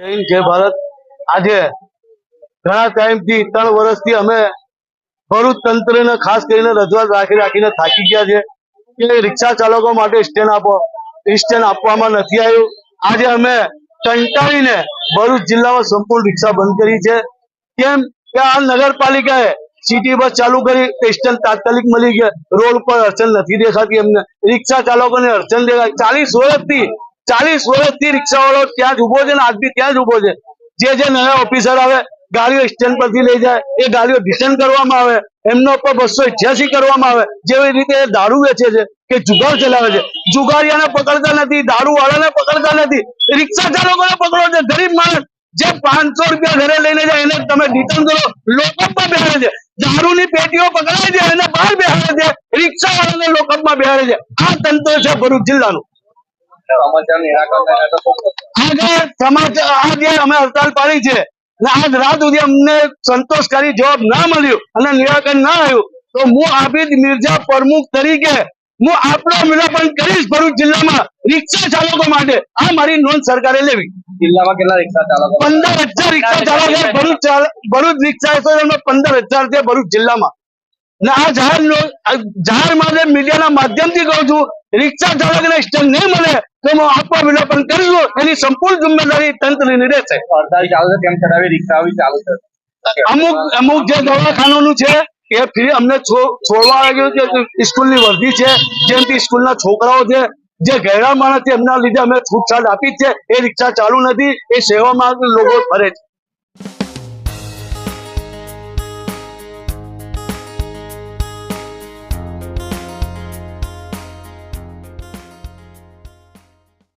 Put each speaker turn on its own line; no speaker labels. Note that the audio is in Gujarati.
જય ભારત. આજે ઘણા ટાઈમથી ત્રણ વર્ષથી અમે ભરૂચ તંત્રને ખાસ કરીને રજૂઆત રાખી રાખીને થાકી ગયા છે કે રિક્ષા ચાલકો માટે સ્ટેન્ડ આપો. સ્ટેન્ડ આપવામાં નથી આવ્યું. આજે અમે કંટાળીને ભરૂચ જિલ્લામાં સંપૂર્ણ રિક્ષા બંધ કરી છે. કેમ કે આ નગરપાલિકાએ સિટી બસ ચાલુ કરી સ્ટેન્ડ તાત્કાલિક મળી ગયા. રોડ ઉપર અડચણ નથી દેખાતી અમને. રિક્ષા ચાલકોને અડચણ દેખાય. ચાલીસ વર્ષથી ચાલીસ વર્ષથી રિક્ષાવાળો ત્યાં જ ઊભો છે ને આજ બી ત્યાં જ ઊભો છે. જે જે નવા ઓફિસર આવે, ગાડીઓ સ્ટેન્ડ પરથી લઈ જાય, એ ગાડીઓ ડિટેન કરવામાં આવે, એમનો પર બસો અઠ્યાસી કરવામાં આવે, જેવી રીતે દારૂ વેચે છે કે જુગાર ચલાવે છે. જુગારિયાને પકડતા નથી દારૂ વાળાને પકડતા નથી રિક્ષા ચાલકોને પકડો છે, ગરીબ માણસ. જે પાંચસો રૂપિયા ઘરે લઈને જાય, એને તમે ડિટેન કરો લોકઅપમાં બેહાડે છે. દારૂની પેટીઓ પકડાય છે, એને બહાર બેહાડે છે રિક્ષા વાળાને લોકઅપમાં બેહાડે છે. આ તંત્ર છે ભરૂચ જિલ્લાનું. આજે સમાચાર આજે અમે હડતાલ પાડી છે. આજ રાત સુધી અમને સંતોષકારી જવાબ ના મળ્યો અને નિરાકરણ ના આવ્યું. તો હું આબિદ મિર્જા પ્રમુખ તરીકે હું આપણો વિલોપન કરીશ ભરૂચ જિલ્લામાં રિક્ષા ચાલકો માટે. આ મારી નોંધ સરકારે લેવી.
જિલ્લામાં કેટલા રિક્ષા ચાલકો?
પંદર હજાર રિક્ષા ચાલકો છે ભરૂચ ભરૂચ રિક્ષા એસોસિએશનમાં પંદર હજાર છે ભરૂચ જિલ્લામાં. ને આ જાહેર જાહેર માટે મીડિયાના માધ્યમથી કહું છું રિક્ષા ચાલકને સ્ટેન્ડ નહીં મળે તો હું આપવા વિલોપન કરીશું એની સંપૂર્ણ જિમ્મેદારી તંત્રની રહેશે
તેમ
અમુક અમુક જે દવાખાનાનું છે એ ફ્રી અમને છોડવા આવ્યું છે સ્કૂલની વર્ધી છે જેમ કે સ્કૂલના છોકરાઓ છે જે ઘેરા માણસ છે એમના લીધે અમે છૂટછાટ આપી છે એ રિક્ષા ચાલુ નથી એ સેવામાં લોકો ફરે છે.